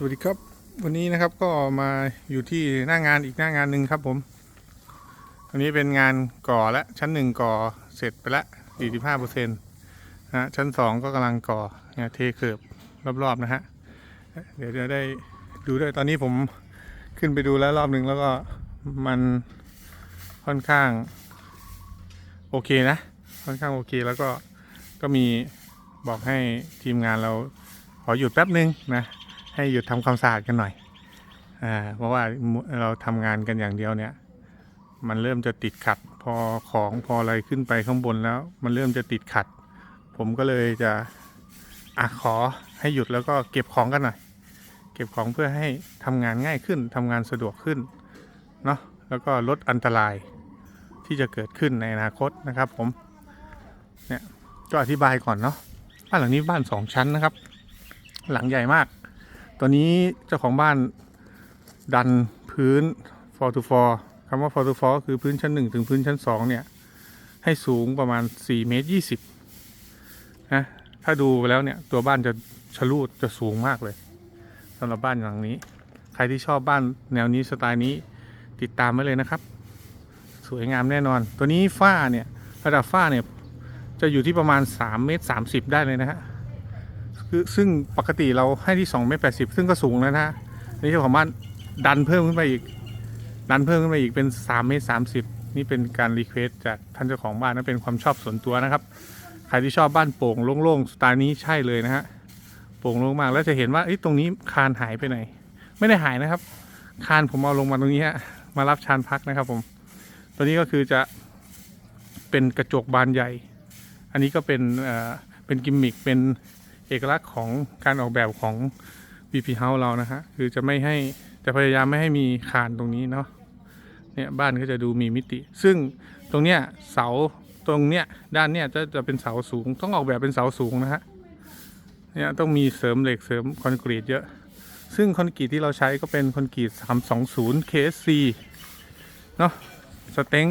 สวัสดีครับวันนี้นะครับก็มาอยู่ที่หน้างานอีกหน้างานหนึ่งครับผมอันนี้เป็นงานก่อและชั้นหนึ่งก่อเสร็จไปละ45เปอร์เซ็นต์นะฮะชั้นสองก็กำลังก่อเนี่ยเทเคิร์บรอบๆนะฮะเดี๋ยวจะได้ดูด้วยตอนนี้ผมขึ้นไปดูแล้วรอบหนึ่งแล้วก็มันค่อนข้างโอเคนะ ค่อนข้างโอเคแล้วก็ก็มีบอกให้ทีมงานเราขอหยุดแป๊บนึงนะ ให้หยุดทำความสะอาดกันหน่อยอ่าเพราะว่าเราทำงานกันอย่างเดียวเนี่ย มันเริ่มจะติดขัด พอของพออะไรขึ้นไปข้างบนแล้ว มันเริ่มจะติดขัด ผมก็เลยจะอะขอให้หยุดแล้วก็เก็บของกันหน่อย เก็บของเพื่อให้ทำงานง่ายขึ้นทำงานสะดวกขึ้นเนาะแล้วก็ลดอันตรายที่จะเกิดขึ้นในอนาคตนะครับผมเนี่ยก็อธิบายก่อนเนาะบ้านหลังนี้บ้านสองชั้นนะครับ หลังใหญ่มาก ตัวนี้เจ้าของบ้านดันพื้น for to for คำว่า for to for ก็คือพื้นชั้น 1 ถึงพื้นชั้น 2 เนี่ย ให้สูงประมาณ4เมตร20นะถ้าดูไปแล้วเนี่ย ตัวบ้านจะชะลูดจะสูงมากเลยสำหรับบ้านหลังนี้ ใครที่ชอบบ้านแนวนี้สไตล์นี้ติดตามไว้เลยนะครับ สวยงามแน่นอน ตัวนี้ฝ้าเนี่ย ระดับฝ้าเนี่ย จะอยู่ที่ประมาณ3เมตร30 ได้เลยนะฮะ คือซึ่งปกติเราให้ที่2เมตร80ซึ่งก็สูงแล้วนะนี่เจ้าของบ้านดันเพิ่มขึ้นไปอีก ดันเพิ่มขึ้นไปอีกเป็น3เมตร30นี่เป็นการรีเควสจากท่านเจ้าของบ้านนะเป็นความชอบส่วนตัวนะครับ ใครที่ชอบบ้านโปร่งโล่งๆสไตล์นี้ใช่เลยนะฮะโปร่งโล่งมากแล้วจะเห็นว่าตรงนี้คานหายไปไหน ไม่ได้หายนะครับ คานผมเอาลงมาตรงนี้ฮะมารับชานพักนะครับผมตัวนี้ก็คือจะเป็นกระจกบานใหญ่ อันนี้ก็เป็นเป็นกิมมิคเป็น เอกลักษณ์ของการออกแบบของ BP House เรานะฮะคือจะไม่ให้จะพยายามไม่ให้มีคานตรงนี้เนาะเนี่ยบ้านก็จะดูมีมิติ ซึ่งตรงเนี้ยเสาตรงเนี้ยด้านเนี้ยจะจะเป็นเสาสูง ต้องออกแบบเป็นเสาสูงนะฮะเนี่ยต้องมีเสริมเหล็กเสริมคอนกรีตเยอะ ซึ่งคอนกรีตที่เราใช้ก็เป็นคอนกรีต 320 KSC เนาะสเต็ง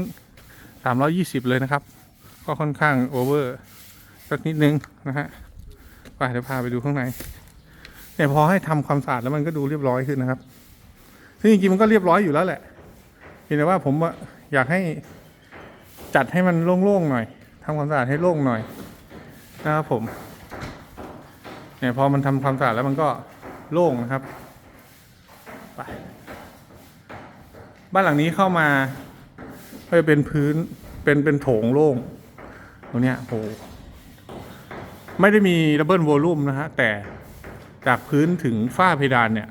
320 เลยนะครับ ก็ค่อนข้างโอเวอร์สักนิดนึงนะฮะ ไปเดี๋ยวพาไปดูข้างในเนี่ยพอให้ทำความสะอาดแล้วมันก็ดูเรียบร้อยขึ้นนะครับซึ่งจริงๆมันก็เรียบร้อยอยู่แล้วแหละเพียงแต่ว่าผมอยากให้จัดให้มันโล่งๆหน่อยทำความสะอาดให้โล่งหน่อยนะครับผมเนี่ยพอมันทำความสะอาดแล้วมันก็โล่งนะครับไปบ้านหลังนี้เข้ามาก็จะเป็นพื้นเป็นเป็นโถงโล่งตรงเนี้ยโห ไม่ได้มีดับเบิลโวลูมนะฮะ แต่จากพื้นถึงฝ้าเพดานเนี่ย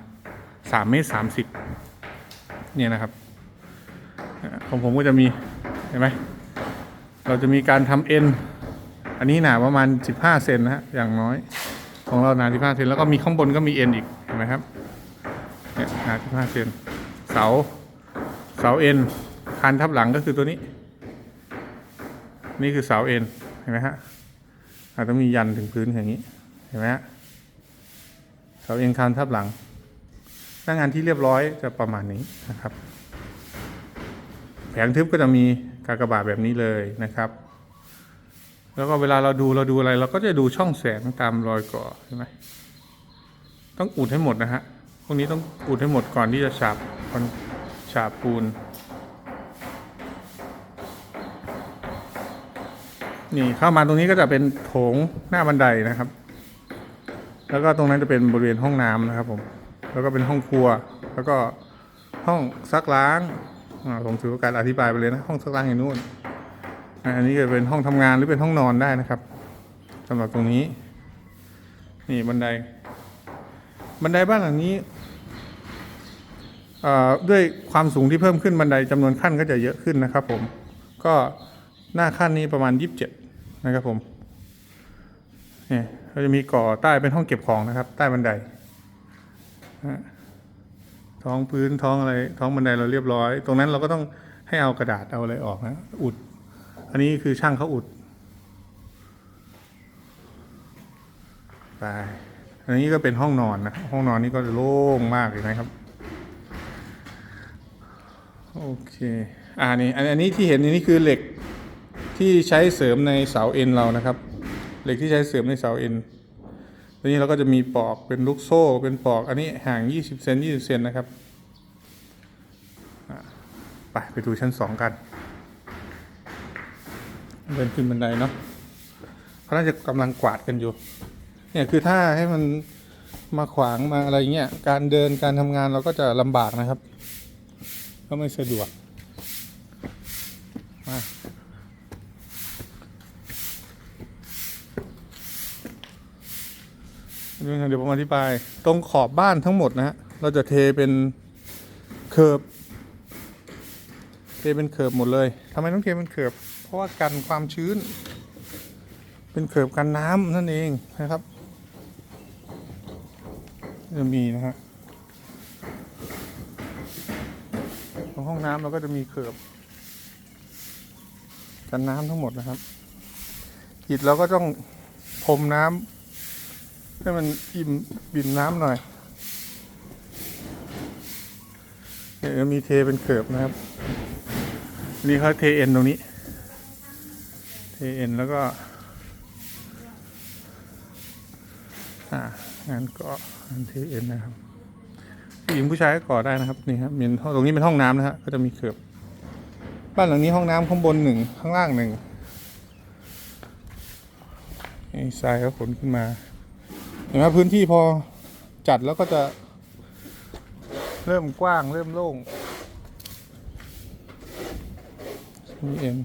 สามเมตรสามสิบเนี่ยนะครับ ของผมก็จะมี เห็นไหม เราจะมีการทำเอ็น อันนี้หนาประมาณ15เซนนะฮะ อย่างน้อย ของเราหนา15เซนแล้วก็มีข้างบนก็มีเอ็นอีก เห็นไหมครับ เนี่ยหนา15เซน เสา เสาเอ็นคานทับหลังก็คือตัวนี้ นี่คือเสาเอ็น เห็นไหมฮะ อาจต้องมียันถึงพื้นอย่างนี้ เห็นไหมฮะเสาเอ็นคานทับหลังหน้างานที่เรียบร้อยจะประมาณนี้นะครับ แผงทึบก็จะมีกากบาทแบบนี้เลยนะครับ แล้วก็เวลาเราดูเราดูอะไร เราก็จะดูช่องแสงตามรอยก่อใช่ไหมต้องอุดให้หมดนะฮะพวกนี้ต้องอุดให้หมดก่อนที่จะฉาบคอนฉาบปูน นี่เข้ามาตรงนี้ก็จะเป็นโถงหน้าบันไดนะครับ แล้วก็ตรงนั้นจะเป็นบริเวณห้องน้ำนะครับผมแล้วก็เป็นห้องครัว แล้วก็ห้องซักล้างผมถือโอกาสอธิบายไปเลยนะห้องซักล้างอย่างนู้นอันนี้ก็เป็นห้องทำงานหรือเป็นห้องนอนได้นะครับสำหรับตรงนี้ นี่บันได บันไดบ้านหลังนี้ด้วยความสูงที่เพิ่มขึ้นบันไดจำนวนขั้นก็จะเยอะขึ้นนะครับ ผมก็ หน้าขั้นนี้ประมาณ 27 นะครับผมเนี่ยเราจะมีก่อใต้เป็นห้องเก็บของนะครับ ใต้บันไดท้องพื้นท้องอะไรท้องบันไดเราเรียบร้อย ตรงนั้นเราก็ต้องให้เอากระดาษเอาอะไรออกนะอุด อันนี้คือช่างเขาอุดไปอันนี้ก็เป็นห้องนอนนะห้องนอนนี่ก็โล่งมากเลยนะครับโอเคอ่านี่อันอันนี้ที่เห็นนี่คือเหล็ก ที่ใช้เสริมในเสาเอ็นเรานะครับ เหล็กที่ใช้เสริมในเสาเอ็นในตัวนี้เราก็จะมีปอกเป็นลูกโซ่เป็นปอกอันนี้ห่าง 20 เซน20 เซนนะครับไปไปดูชั้น 2 กัน เดินขึ้นบันไดเนาะเขาน่าจะกำลังกวาดกันอยู่ เนี่ยคือถ้าให้มันมาขวางมาอะไรเงี้ย การเดินการทำงานเราก็จะลำบากนะครับ ก็ไม่สะดวกมา เดี๋ยวผมอธิบาย ตรงขอบบ้านทั้งหมดนะฮะเราจะเทเป็นเคิร์บเทเป็นเคิร์บหมดเลยทำไมต้องเทเป็นเคิร์บเพราะว่ากันความชื้น เป็นเคิร์บกันน้ำนั่นเองนะครับจะมีนะฮะตรงห้องน้ำเราก็จะมีเขือบกันน้ำทั้งหมดนะครับอิดเราก็ต้องพรมน้ำ ให้มันอิ่มบิ่มน้ำหน่อยเดี๋ยวมีเทเป็นเขือบนะครับอันนี่เขาเทเอ็นตรงนี้ เทเอ็นแล้วก็ อ่างานก็งานเทเอ็นนะครับผู้หญิงผู้ชายก็ก่อได้นะครับนี่ครับมีห้องตรงนี้เป็นห้องน้ำนะฮะก็จะมีเขือบบ้านหลังนี้ห้องน้ำข้างบนหนึ่งข้างล่างหนึ่งไอ้ทรายก็ขนขึ้นมา เห็นไหมพื้นที่พอจัดแล้วก็จะ เริ่มกว้างเริ่มโล่งนี่เอง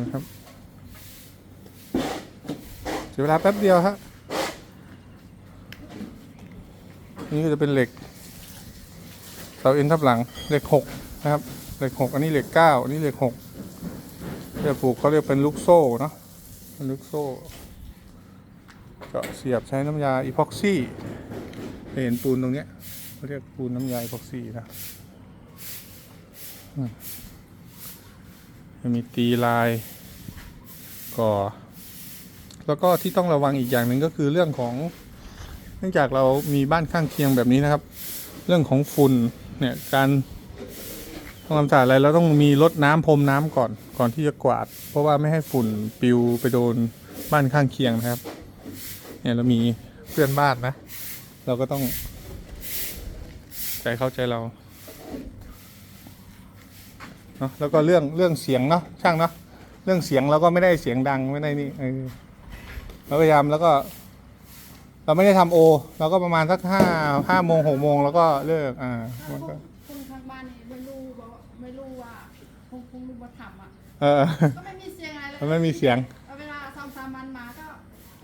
นะครับเสียเวลาแป๊บเดียวฮะนี่ก็จะเป็นเหล็กเสาเอ็นทับหลังเหล็กหกนะครับเหล็กหกอันนี้เหล็กเก้าอันนี้เหล็กหกเรียกปลูกเขาเรียกเป็นลูกโซ่เนาะลูกโซ่ เจาะเสียบใช้น้ำยาอีพ็อกซี่เห็นปูนตรงเนี้ยเขาเรียกปูนน้ำยาอีพ็อกซี่นะม,มีตีลายก่อ แล้วก็ที่ต้องระวังอีกอย่างหนึ่งก็คือเรื่องของ เนื่องจากเรามีบ้านข้างเคียงแบบนี้นะครับ เรื่องของฝุ่นเนี่ยการทำความสะอาดอะไรเราต้องมีรดน้ำพรมน้ำก่อนก่อนที่จะกวาด เพราะว่าไม่ให้ฝุ่นปิวไปโดนบ้านข้างเคียงนะครับ เนี่ยเรามีเพื่อนบ้านนะ เราก็ต้อง ใจเข้าใจเราเนาะแล้วก็เรื่องเรื่องเสียงเนาะช่างเนาะเรื่องเสียงเราก็ไม่ได้เสียงดังไม่ได้นี่เออเราพยายามแล้วก็ เราไม่ได้ทำโอ เราก็ประมาณสักห้าห้าโมงหกโมงแล้วก็เลิกอ่าถ้ามันพวก็กคนข้างบ้านนี่ไม่รู้บอกว่าไม่รู้ว่าคงคงรู้ว่าทำอะเออก็ไม่มีเสียงอะไรเลยมันไม่มีเสียง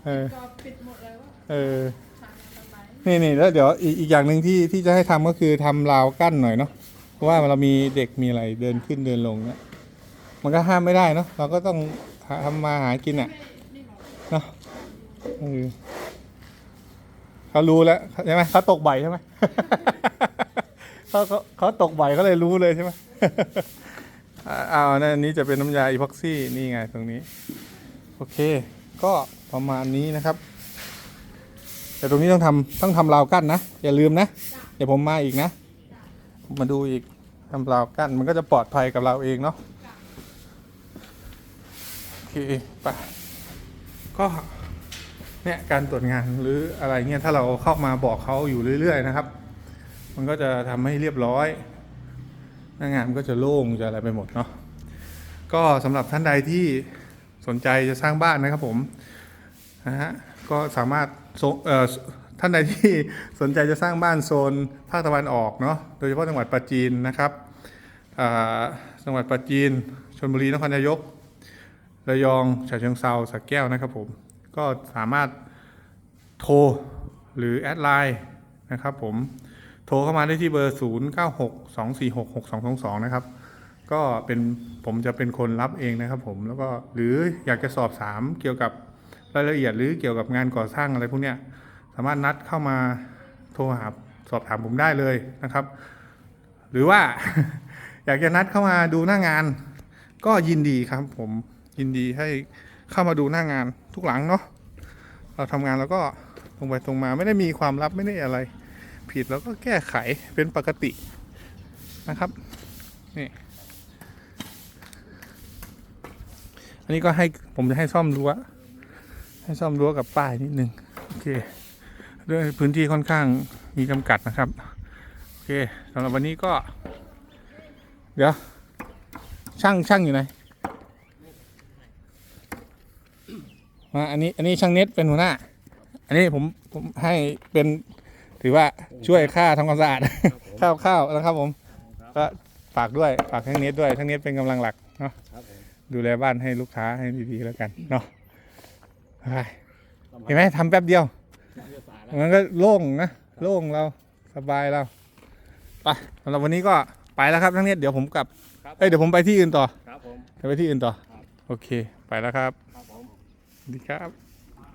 เออก็ปิดหมดเลยว่าเออ ทางสบายนี่นี่แล้วเดี๋ยวอีกอีกอย่างหนึ่งที่ที่จะให้ทำก็คือทำราวกั้นหน่อยเนาะเพราะว่าเรามีเด็กมีอะไรเดินขึ้นเดินลงเนี่ยมันก็ห้ามไม่ได้เนาะเราก็ต้องหาทำมาหากินอะไม่นี่หรอกเนาะเออเขารู้แล้วใช่ไหมเขาตกใบใช่ไหม เขาเขาเขาตกใบเขาเลยรู้เลยใช่ไหม อ่าเอานะอันนี้จะเป็นน้ำยาอีพ็อกซี่นี่ไงตรงนี้ โอเค ก็ประมาณนี้นะครับ แต่ตรงนี้ต้องทำต้องทำราวกั้นนะ อย่าลืมนะ เดี๋ยวผมมาอีกนะ มาดูอีกทำราวกั้นมันก็จะปลอดภัยกับเราเองเนาะโอเคไปก็เนี่ยการตรวจงานหรืออะไรเงี้ยถ้าเราเข้ามาบอกเขาอยู่เรื่อย ๆ นะครับ มันก็จะทำให้เรียบร้อยหน้างานมันก็จะโล่งจะอะไรไปหมดเนาะก็สำหรับท่านใดที่ สนใจจะสร้างบ้านนะครับผมนะฮะก็สามารถท่านใดที่สนใจจะสร้างบ้านโซนภาคตะวันออกเนาะโดยเฉพาะจังหวัดปราจีนนะครับจังหวัดปราจีนชลบุรีนครนายกระยองฉะเชิงเซาสระแก้วนะครับผมก็สามารถโทรหรือแอดไลน์นะครับผมโทรเข้ามาได้ที่เบอร์ 0 9 6 2 4 6 6 2 2 2 นะครับ ก็เป็นผมจะเป็นคนรับเองนะครับผมแล้วก็หรืออยากจะสอบถามเกี่ยวกับรายละเอียดหรือเกี่ยวกับงานก่อสร้างอะไรพวกเนี้ยสามารถนัดเข้ามาโทรหาสอบถามผมได้เลยนะครับ หรือว่าอยากจะนัดเข้ามาดูหน้างาน ก็ยินดีครับผมยินดีให้เข้ามาดูหน้างานทุกหลังเนาะเราทำงานแล้วก็ตรงไปตรงมาไม่ได้มีความลับไม่ได้อะไร ผิดแล้วก็แก้ไขเป็นปกตินะครับนี่ อันนี้ก็ให้ผมจะให้ซ่อมรั้ว ให้ซ่อมรั้วกับป้ายนิดนึงโอเค ด้วยพื้นที่ค่อนข้างมีจำกัดนะครับ โอเคสำหรับวันนี้ก็ เดี๋ยว ช่างช่างอยู่ไหนมาอันนี้อันนี้ช่างเน็ตเป็นหัวหน้า อันนี้ผมผมให้เป็นถือว่าช่วยค่าทำความสะอาดข้าวข้าวนะครับผม ก็ฝากด้วยฝากช่างเน็ตด้วยช่างเน็ตเป็นกำลังหลักเนาะ ดูแลบ้านให้ลูกค้าให้ดีๆแล้วกันเนาะไปเห็นไหมทำแป๊บเดียวมันก็โล่งนะโล่งเราสบายเราไปสำหรับวันนี้ก็ไปแล้วครับทั้งนี้เดี๋ยวผมกลับครับเอ้ยเดี๋ยวผมไปที่อื่นต่อครับผมไปที่อื่นต่อครับโอเค ไปแล้วครับครับผมสวัสดีครับ